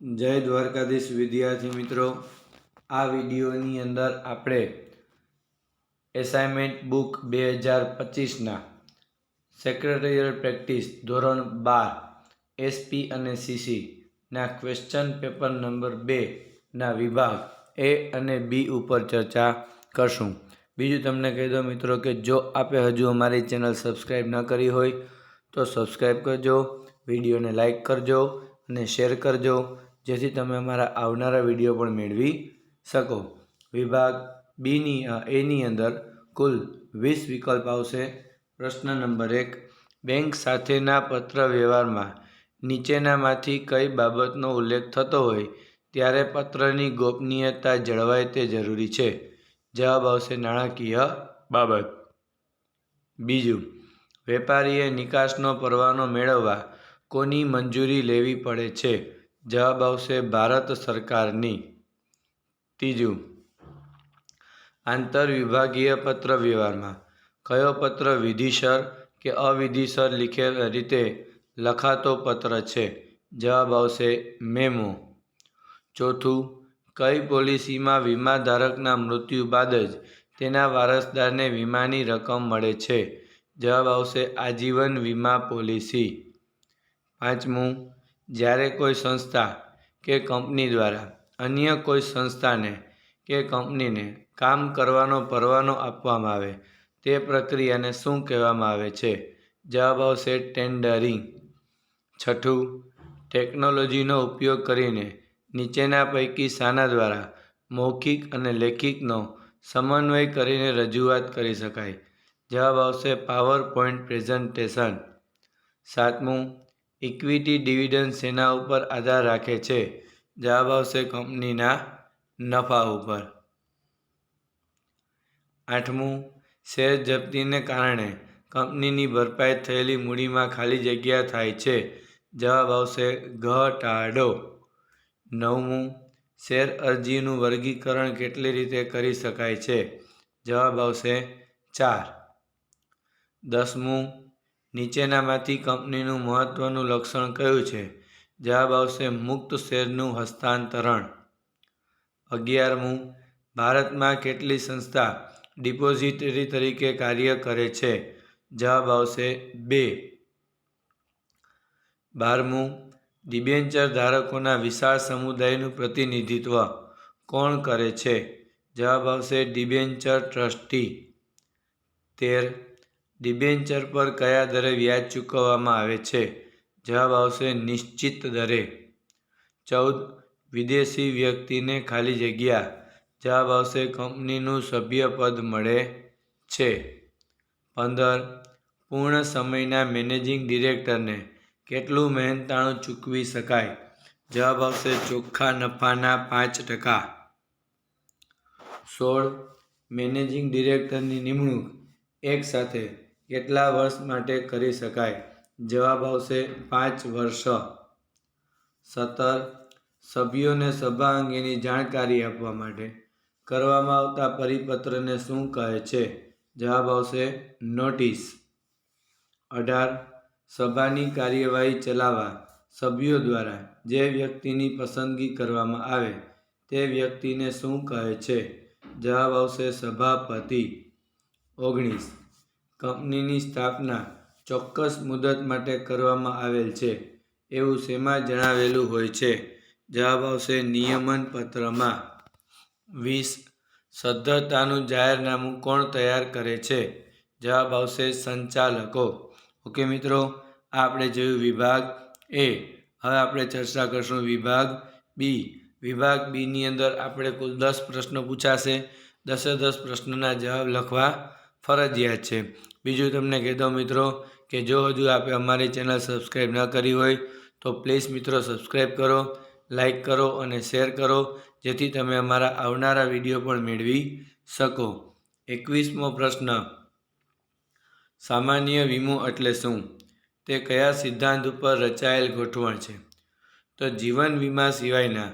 જય દ્વારકાધીશ વિદ્યાર્થી મિત્રો. આ વિડીયોની અંદર આપણે એસાઇનમેન્ટ બુક બે હજાર પચીસના સેક્રેટરીયલ પ્રેક્ટિસ ધોરણ બાર એસપી અને સીસીના ક્વેશ્ચન પેપર નંબર બેના વિભાગ એ અને બી ઉપર ચર્ચા કરશું. બીજું તમને કહી દો મિત્રો કે જો આપે હજુ અમારી ચેનલ સબસ્ક્રાઈબ ન કરી હોય તો સબસ્ક્રાઈબ કરજો, વિડીયોને લાઇક કરજો અને શેર કરજો. જેથી તમે અમારા આવનારા વીડિયો પણ મેળવી શકો. વિભાગ બીની એની અંદર કુલ વીસ વિકલ્પ આવશે. પ્રશ્ન નંબર એક, બેંક સાથેના પત્ર વ્યવહારમાં નીચેનામાંથી કઈ બાબતનો ઉલ્લેખ થતો હોય ત્યારે પત્રની ગોપનીયતા જળવાય તે જરૂરી છે. જવાબ આવશે નાણાકીય બાબત. બીજું, વેપારીએ નિકાસનો પરવાનો મેળવવા કોની મંજૂરી લેવી પડે છે? જવાબ આવશે ભારત સરકારની. ત્રીજું, આંતરવિભાગીય પત્ર વ્યવહારમાં કયો પત્ર વિધિસર કે અવિધિસર લિખેલ રીતે લખાતો પત્ર છે? જવાબ આવશે મેમો. ચોથું, કઈ પોલિસીમાં વીમા ધારકના મૃત્યુ બાદ જ તેના વારસદારને વીમાની રકમ મળે છે? જવાબ આવશે આજીવન વીમા પોલિસી. પાંચમું જ્યારે કોઈ સંસ્થા કે કંપની દ્વારા, અન્ય કોઈ સંસ્થાને કે કંપનીને કામ કરવાનો પરવાનો આપવામાં આવે, તે પ્રક્રિયાને શું કહેવામાં આવે છે? જવાબ આવશે ટેન્ડરિંગ. છઠ્ઠું, ટેકનોલોજીનો ઉપયોગ કરીને નીચેના પૈકી શાના દ્વારા મૌખિક અને લેખિકનો સમન્વય કરીને રજૂઆત કરી શકાય. જવાબ આવશે પાવર પોઈન્ટ પ્રેઝન્ટેશન. સાતમું ઇક્વિટી ડિવિડન્ડ શેના ઉપર આધાર રાખે છે. જવાબ આવશે કંપનીના નફા ઉપર. આઠમું, શેર જપ્તીને કારણે કંપનીની ભરપાઈ થયેલી મૂડીમાં ખાલી જગ્યા થાય છે. જવાબ આવશે ઘટાડો. નવમું, શેર અરજીનું વર્ગીકરણ કેટલી રીતે કરી શકાય છે? જવાબ આવશે ચાર. દસમું નીચેનામાંથી કંપનીનું મહત્ત્વનું લક્ષણ કયું છે? જવાબ આવશે મુક્ત શેરનું હસ્તાંતરણ. અગિયારમું, ભારતમાં કેટલી સંસ્થા ડિપોઝિટરી તરીકે કાર્ય કરે છે? જવાબ આવશે બે. બારમું, ડિબેન્ચર ધારકોના વિશાળ સમુદાયનું પ્રતિનિધિત્વ કોણ કરે છે? જવાબ આવશે ડિબેન્ચર ટ્રસ્ટી. તેર. ડિબેન્ચર પર કયા દરે વ્યાજ ચૂકવવામાં આવે છે? જવાબ આવશે નિશ્ચિત દરે. ચૌદ, વિદેશી વ્યક્તિને ખાલી જગ્યા. જવાબ આવશે કંપનીનું સભ્યપદ મળે છે. પંદર, પૂર્ણ સમયના મેનેજિંગ ડિરેક્ટરને કેટલું મહેનતાણું ચૂકવી શકાય? જવાબ આવશે ચોખ્ખા નફાના પાંચ ટકા. સોળ, મેનેજિંગ ડિરેક્ટરની નિમણૂક. એક સાથે કેટલા વર્ષ માટે કરી શકાય? જવાબ આવશે પાંચ વર્ષ. સત્તર. સભ્યોને સભા અંગેની જાણકારી આપવા માટે કરવામાં આવતા પરિપત્રને શું કહે છે? જવાબ આવશે નોટિસ. અઢાર. સભાની કાર્યવાહી ચલાવવા. સભ્યો દ્વારા જે વ્યક્તિની પસંદગી કરવામાં આવે તે વ્યક્તિને શું કહે છે? જવાબ આવશે સભાપતિ. ઓગણીસ. કંપનીની સ્થાપના ચોક્કસ મુદત માટે કરવામાં આવેલ છે, એવું શેમાં જણાવેલું હોય છે? જવાબ આવશે નિયમન પત્રમાં. વીસ, સદ્ધરતાનું જાહેરનામું કોણ તૈયાર કરે છે? જવાબ આવશે સંચાલકો. ઓકે મિત્રો, આ આપણે જોયું વિભાગ એ. હવે આપણે ચર્ચા કરશું વિભાગ બી. વિભાગ બીની અંદર આપણે કુલ દસ પ્રશ્નો પૂછાશે. દસે દસ પ્રશ્નોના જવાબ લખવા ફરજિયાત છે. બીજું તમને કહી મિત્રો કે જો હજુ આપે અમારી ચેનલ સબસ્ક્રાઈબ ન કરી હોય, તો પ્લીઝ મિત્રો સબસ્ક્રાઈબ કરો લાઈક કરો અને શેર કરો, જેથી તમે અમારા આવનારા વીડિયો પણ મેળવી શકો. એકવીસમો પ્રશ્ન, સામાન્ય વીમો એટલે શું? તે કયા સિદ્ધાંત ઉપર રચાયેલ ગોઠવણ છે? તો જીવન વીમા સિવાયના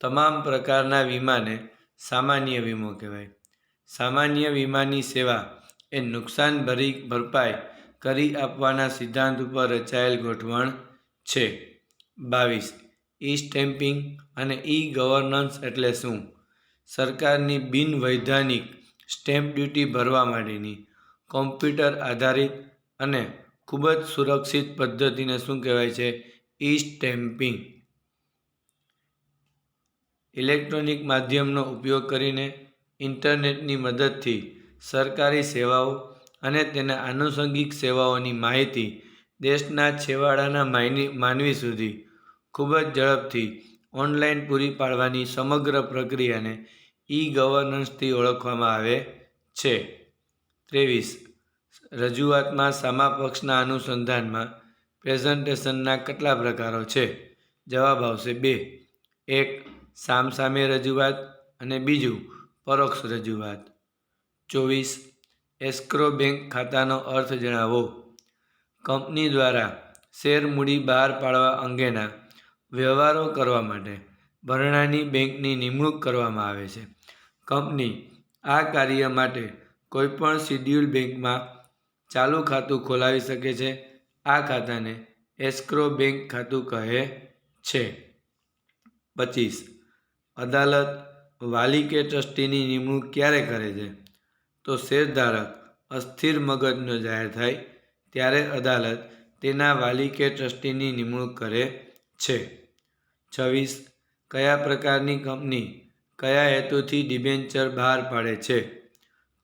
તમામ પ્રકારના વીમાને સામાન્ય વીમો કહેવાય. સામાન્ય વીમાની સેવા એ નુકસાન ભરી ભરપાઈ કરી આપવાના સિદ્ધાંત ઉપર રચાયેલ ગોઠવણ છે. બાવીસ. ઈ સ્ટેમ્પિંગ અને ઈ ગવર્નન્સ એટલે શું? સરકારની બિનવૈધાનિક સ્ટેમ્પ ડ્યુટી ભરવા માટેની કોમ્પ્યુટર આધારિત અને ખૂબ જ સુરક્ષિત પદ્ધતિને શું કહેવાય છે? ઈ સ્ટેમ્પિંગ ઇલેક્ટ્રોનિક માધ્યમનો ઉપયોગ કરીને ઇન્ટરનેટની મદદથી સરકારી સેવાઓ અને તેના આનુષંગિક સેવાઓની માહિતી દેશના છેવાડાના માનવી સુધી ખૂબ જ ઝડપથી ઓનલાઈન પૂરી પાડવાની સમગ્ર પ્રક્રિયાને ઈ ગવર્નન્સથી ઓળખવામાં આવે છે. ત્રેવીસ, રજૂઆતમાં સામા પક્ષના અનુસંધાનમાં પ્રેઝન્ટેશનના કેટલા પ્રકારો છે? જવાબ આવશે બે. એક સામસામે રજૂઆત અને બીજું, પરોક્ષ રજૂઆત. ચોવીસ એસ્ક્રો બેંક ખાતાનો અર્થ જણાવો. કંપની દ્વારા શેર મૂડી બહાર પાડવા અંગેના વ્યવહારો કરવા માટે ભરણાની બેંકની નિમણૂક કરવામાં આવે છે. કંપની આ કાર્ય માટે કોઈપણ શિડ્યુલ બેંકમાં ચાલુ ખાતું ખોલાવી શકે છે. આ ખાતાને એસ્ક્રો બેંક ખાતું કહે છે. પચીસ અદાલત વાલી કે ટ્રસ્ટીની નિમણૂક ક્યારે કરે છે? તો શેરધારક અસ્થિર મગજનો જાહેર થાય ત્યારે અદાલત તેના વાલી કે ટ્રસ્ટીની નિમણૂક કરે છે. છવ્વીસ, કયા પ્રકારની કંપની કયા હેતુથી ડિબેન્ચર બહાર પાડે છે?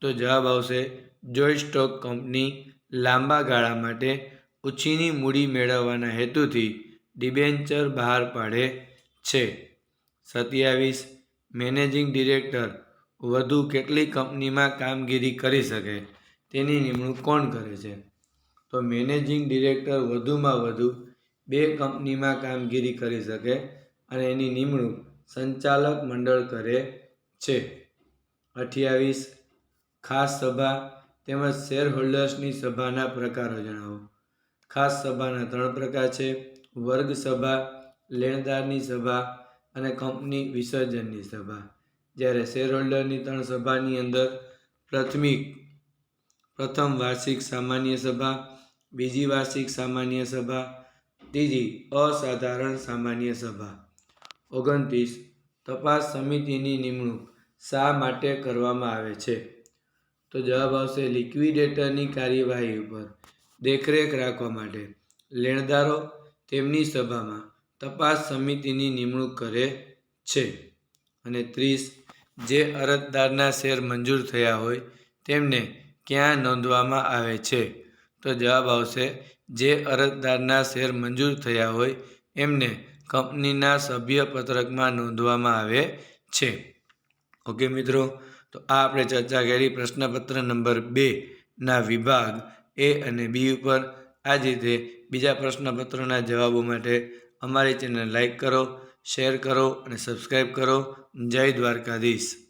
તો જવાબ આવશે જોઈ સ્ટોક કંપની લાંબા ગાળા માટે ઉછીની મૂડી મેળવવાના હેતુથી ડિબેન્ચર બહાર પાડે છે. સત્યાવીસ, મેનેજિંગ ડિરેક્ટર વધુ કેટલી કંપનીમાં કામગીરી કરી શકે, તેની નિમણૂક કોણ કરે છે? તો મેનેજિંગ ડિરેક્ટર વધુમાં વધુ બે કંપનીમાં કામગીરી કરી શકે અને એની નિમણૂક સંચાલક મંડળ કરે છે. અઠ્યાવીસ. ખાસ સભા તેમજ શેર હોલ્ડર્સની સભાના પ્રકારો જણાવો. ખાસ સભાના ત્રણ પ્રકાર છે. વર્ગ સભા લેણદારની સભા અને કંપની વિસર્જનની સભા. જ્યારે શેર હોલ્ડરની ત્રણ સભાની અંદર પ્રથમિક, પ્રથમ વાર્ષિક સામાન્ય સભા, બીજી વાર્ષિક સામાન્ય સભા, ત્રીજી અસાધારણ સામાન્ય સભા. ઓગણત્રીસ, તપાસ સમિતિની નિમણૂક શા માટે કરવામાં આવે છે? તો જવાબ આવશે લિક્વિડેટરની કાર્યવાહી ઉપર દેખરેખ રાખવા માટે. લેણદારો તેમની સભામાં તપાસ સમિતિની નિમણૂક કરે છે. અને ત્રીસ જે અરજદારના શેર મંજૂર થયા હોય તેમને ક્યાં નોંધવામાં આવે છે? તો જવાબ આવશે, જે અરજદારના શેર મંજૂર થયા હોય એમને કંપનીના સભ્ય પત્રકમાં નોંધવામાં આવે છે. ઓકે મિત્રો, તો આ આપણે ચર્ચા કરી પ્રશ્નપત્ર નંબર બેના વિભાગ એ અને બી ઉપર. આ જ રીતે બીજા પ્રશ્નપત્રોના જવાબો માટે અમારી ચેનલ લાઈક કરો, શેર કરો અને સબસ્ક્રાઈબ કરો. જય દ્વારકાધીશ